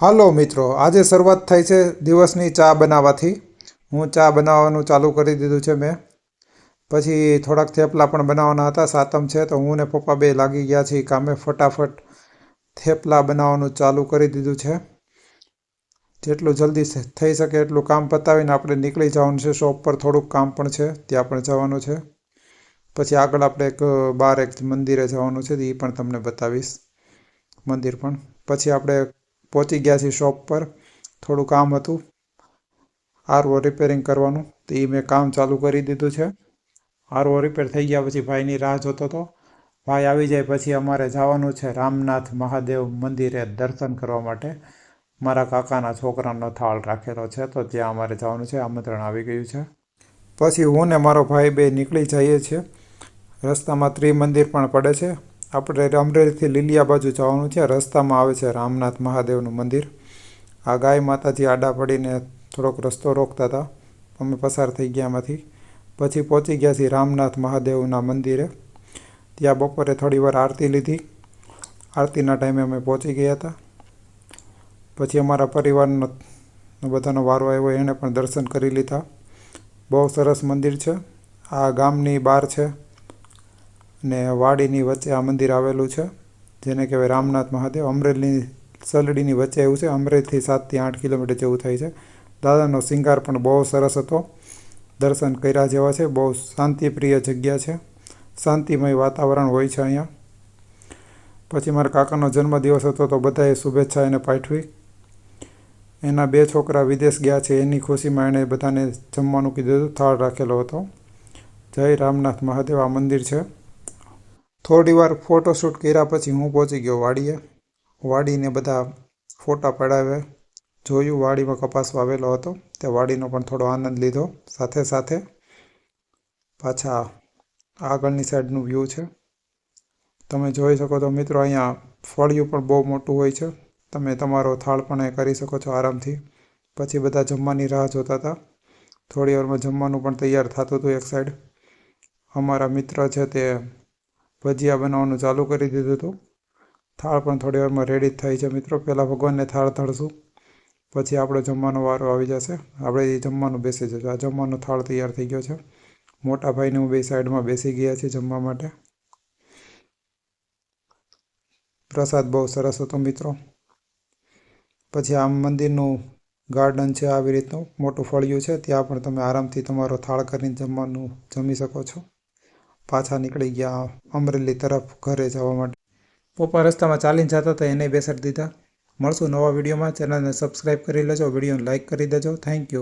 હાલો મિત્રો, આજે શરૂઆત થઈ છે દિવસની ચા બનાવવાથી. હું ચા બનાવવાનું ચાલુ કરી દીધું છે મેં. પછી થોડાક થેપલા પણ બનાવવાના હતા, સાતમ છે તો હું ને પપ્પા બે લાગી ગયા છીએ કામે ફટાફટ થેપલા બનાવવાનું ચાલુ કરી દીધું છે. જેટલું જલ્દી થઈ શકે એટલું કામ પતાવીને આપણે નીકળી જવાનું છે. શોપ પર થોડુંક કામ પણ છે, ત્યાં પણ જવાનું છે. પછી આગળ આપણે એક બાર એક મંદિરે જવાનું છે એ પણ તમને બતાવીશ. મંદિર પણ. પછી આપણે પહોંચી ગયા છીએ શોપ પર. થોડું કામ હતું. આરવો રિપેરિંગ કરવાનું. તો એ મેં કામ ચાલુ કરી દીધું છે. આરવો રિપેર થઈ ગયા પછી ભાઈની રાહ જોતો હતો. ભાઈ આવી જાય પછી અમારે જવાનું છે રામનાથ મહાદેવ મંદિરે દર્શન કરવા માટે. મારા કાકાના છોકરાનો થાળ રાખેલો છે તો ત્યાં અમારે જવાનું છે. આમંત્રણ આવી ગયું છે. પછી હું ને મારો ભાઈ બે નીકળી જઈએ છીએ. રસ્તામાં ત્રિમંદિર પણ પડે છે. આપણે અમરેલીથી લીલિયા બાજુ જવાનું છે. રસ્તામાં આવે છે રામનાથ મહાદેવનું મંદિર. આ ગાય માતાજી આડા પડીને થોડોક રસ્તો રોકતા હતા. અમે પસાર થઈ ગયા એમાંથી. પછી પહોંચી ગયા છીએ રામનાથ મહાદેવના મંદિરે. ત્યાં બપોરે થોડી વાર આરતી લીધી. આરતીના ટાઈમે અમે પહોંચી ગયા હતા. પછી અમારા પરિવારનો બધાનો વારો આવ્યો, એણે પણ દર્શન કરી લીધા. બહુ સરસ મંદિર છે. આ ગામની બહાર છે. ને વાડીની વચ્ચે આ મંદિર આવેલું છે. જેને કહેવાય રામનાથ મહાદેવ. અમરેલીની સલડીની વચ્ચે આવ્યું છે. અમરેલીથી સાતથી આઠ કિલોમીટર જેવું થાય છે. દાદાનો શિંગાર પણ બહુ સરસ હતો. દર્શન કર્યા જેવા છે. બહુ શાંતિપ્રિય જગ્યા છે. શાંતિમય વાતાવરણ હોય છે અહીંયા. પછી મારા કાકાનો જન્મદિવસ હતો તો બધાએ શુભેચ્છા એને પાઠવી. એના બે છોકરા વિદેશ ગયા છે. એની ખુશીમાં એણે બધાને જમવાનું કીધું હતું. થાળ રાખેલો હતો. જય રામનાથ મહાદેવ. આ મંદિર છે. થોડી વાર ફોટોશૂટ કર્યા પછી હું પહોંચી ગયો વાડીએ. વાડીને બધા ફોટા પડાવ્યા જોયું, વાડીમાં કપાસ વાવેલો હતો. તે વાડીનો પણ થોડો આનંદ લીધો. સાથે સાથે પાછા આગળની સાઈડનું વ્યૂ છે. તમે જોઈ શકો છો મિત્રો, અહીંયા ફળિયું પણ બહુ મોટું હોય છે. તમે તમારો થાળ પણ એ કરી શકો છો આરામથી. પછી બધા જમવાની રાહ જોતા હતા. થોડી વારમાં જમવાનું પણ તૈયાર થતું હતું એક સાઈડ અમારા મિત્ર છે તે ભજીયા બનાવવાનું ચાલુ કરી દીધું હતું. થાળ પણ થોડી વારમાં રેડી જ થઈ છે મિત્રો. પહેલાં ભગવાનને થાળ ધરશું પછી આપણો જમવાનો વારો આવી જશે. આપણે એ જમવાનું બેસી જશું. આ જમવાનો થાળ તૈયાર થઈ ગયો છે. મોટા ભાઈને હું બે સાઈડમાં બેસી ગયા છીએ જમવા માટે. પ્રસાદ બહુ સરસ હતો મિત્રો. પછી આ મંદિરનું ગાર્ડન છે આવી રીતનું. મોટું ફળિયું છે. ત્યાં પણ તમે આરામથી તમારો થાળ કરીને જમવાનું જમી શકો છો. પાછા નીકળી ગયા અમરેલી તરફ ઘરે જવા માટે. પપ્પા રસ્તામાં ચાલીને જતા હતા, એને બેસાડી દીધા. મળશું નવા વિડીયોમાં. ચેનલને સબસ્ક્રાઈબ કરી લેજો, વિડીયોને લાઇક કરી દેજો. Thank you